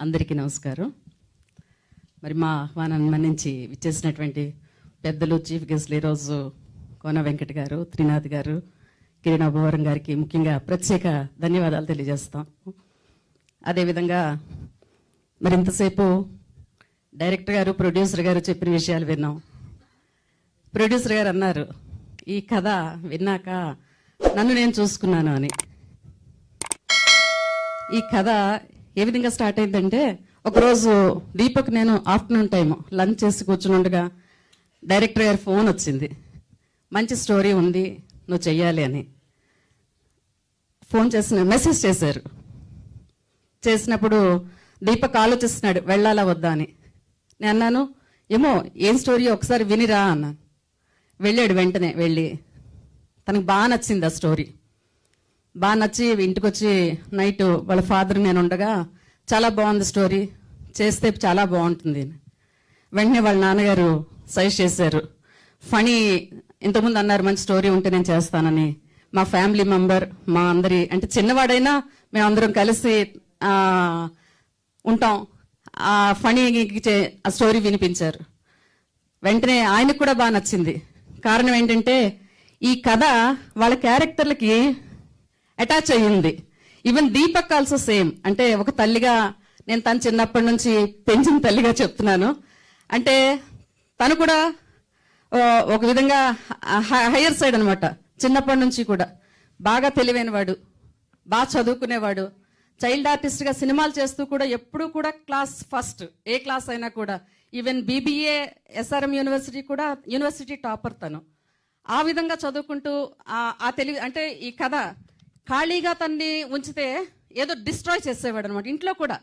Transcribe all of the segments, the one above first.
అందరికీ నమస్కారం. మరి మా ఆహ్వానాన్ని మన్నించి విచ్చేసినటువంటి పెద్దలు చీఫ్ గెస్ట్లు ఈరోజు కోన వెంకట గారు త్రినాథ్ గారు కిరణ్ అభవరం గారికి ముఖ్యంగా ప్రత్యేక ధన్యవాదాలు తెలియజేస్తాం. అదేవిధంగా మరి ఇంతసేపు డైరెక్టర్ గారు ప్రొడ్యూసర్ గారు చెప్పిన విషయాలు విన్నాం. ప్రొడ్యూసర్ గారు అన్నారు ఈ కథ విన్నాక నన్ను నేను చూసుకున్నాను అని. ఈ కథ ఏ విధంగా స్టార్ట్ అయిందంటే ఒకరోజు దీపక్ నేను ఆఫ్టర్నూన్ టైం లంచ్ చేసి కూర్చుని డైరెక్టర్ గారి ఫోన్ వచ్చింది. మంచి స్టోరీ ఉంది నువ్వు చెయ్యాలి అని. ఫోన్ చేసిన మెసేజ్ చేశారు. చేసినప్పుడు దీపక్ ఆలోచిస్తున్నాడు వెళ్ళాలా వద్దా అని. నేను అన్నాను ఏమో ఏం స్టోరీ ఒకసారి వినిరా అన్నాను. వెళ్ళాడు వెంటనే వెళ్ళి. తనకు బాగా నచ్చింది ఆ స్టోరీ బాగా నచ్చి ఇంటికి వచ్చి నైట్ వాళ్ళ ఫాదర్ నేను ఉండగా చాలా బాగుంది స్టోరీ. చేస్తే చాలా బాగుంటుంది. అని. వెంటనే వాళ్ళ నాన్నగారు సజెస్ట్ చేశారు. ఫనీ ఇంతకుముందు అన్నారు మంచి స్టోరీ ఉంటే నేను చేస్తానని. మా ఫ్యామిలీ మెంబర్ మా అందరి అంటే చిన్నవాడైనా మేమందరం కలిసి ఉంటాం. ఆ ఫనీ ఆ స్టోరీ వినిపించారు. వెంటనే ఆయనకు కూడా బాగా నచ్చింది. కారణం ఏంటంటే ఈ కథ వాళ్ళ క్యారెక్టర్లకి అటాచ్ అయ్యింది. ఈవెన్ దీపక్ ఆల్సో సేమ్ అంటే ఒక తల్లిగా నేను తను చిన్నప్పటి నుంచి పెంచిన తల్లిగా చెప్తున్నాను. అంటే తను కూడా ఒక విధంగా హయ్యర్ సైడ్ అనమాట చిన్నప్పటి నుంచి కూడా. బాగా తెలివైన వాడు బాగా చదువుకునేవాడు. చైల్డ్ ఆర్టిస్ట్గా సినిమాలు చేస్తూ కూడా ఎప్పుడూ కూడా క్లాస్ ఫస్ట్. ఏ క్లాస్ అయినా కూడా. ఈవెన్ బీబీఏ ఎస్ఆర్ఎం యూనివర్సిటీ కూడా యూనివర్సిటీ టాపర్ తను. ఆ విధంగా చదువుకుంటూ ఆ తెలివి అంటే ఈ కథ ఖాళీగా తన్ని ఉంచితే ఏదో డిస్ట్రాయ్ చేసేవాడు అనమాట ఇంట్లో కూడా.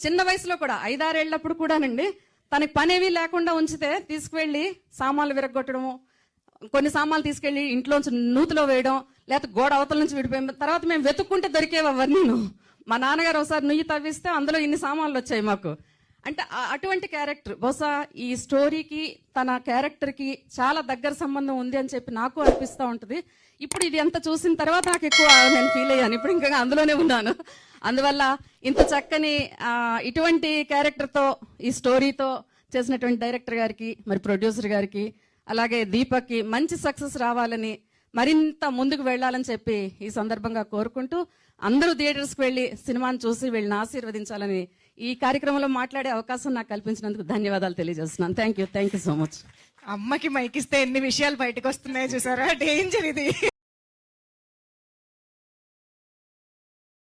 చిన్న వయసులో కూడా. ఐదారేళ్ళప్పుడు కూడానండి. తనకి పనేవి లేకుండా ఉంచితే తీసుకువెళ్ళి సామాన్లు విరగొట్టడము కొన్ని సామాన్లు తీసుకెళ్ళి ఇంట్లోంచి నూతిలో వేయడం లేకపోతే గోడ అవతల నుంచి విడిపోయిన తర్వాత మేము వెతుక్కుంటే దొరికేవి అవన్నీ మా నాన్నగారు ఒకసారి నుయ్యి తవ్విస్తే అందులో ఇన్ని సామాన్లు వచ్చాయి మాకు. అంటే అటువంటి క్యారెక్టర్. బహుశా ఈ స్టోరీకి తన క్యారెక్టర్కి చాలా దగ్గర సంబంధం ఉంది అని చెప్పి నాకు అనిపిస్తూ ఉంటుంది. ఇప్పుడు ఇది ఎంత చూసిన తర్వాత నాకు ఎక్కువ నేను ఫీల్ అయ్యాను. ఇప్పుడు ఇంకా అందులోనే ఉన్నాను. అందువల్ల ఇంత చక్కని ఇటువంటి క్యారెక్టర్తో ఈ స్టోరీతో చేసినటువంటి డైరెక్టర్ గారికి మరి ప్రొడ్యూసర్ గారికి అలాగే దీపక్కి మంచి సక్సెస్ రావాలని మరింత ముందుకు వెళ్ళాలని చెప్పి ఈ సందర్భంగా కోరుకుంటూ అందరూ థియేటర్స్కి వెళ్ళి సినిమాను చూసి వీళ్ళని ఆశీర్వదించాలని ఈ కార్యక్రమంలో మాట్లాడే అవకాశం నాకు కల్పించినందుకు ధన్యవాదాలు తెలియజేస్తున్నాను. Thank you thank you so much అమ్మకి మైకిస్తే ఎన్ని విషయాలు బయటకు వస్తున్నాయో చూసారా? డేంజర్ ఇది.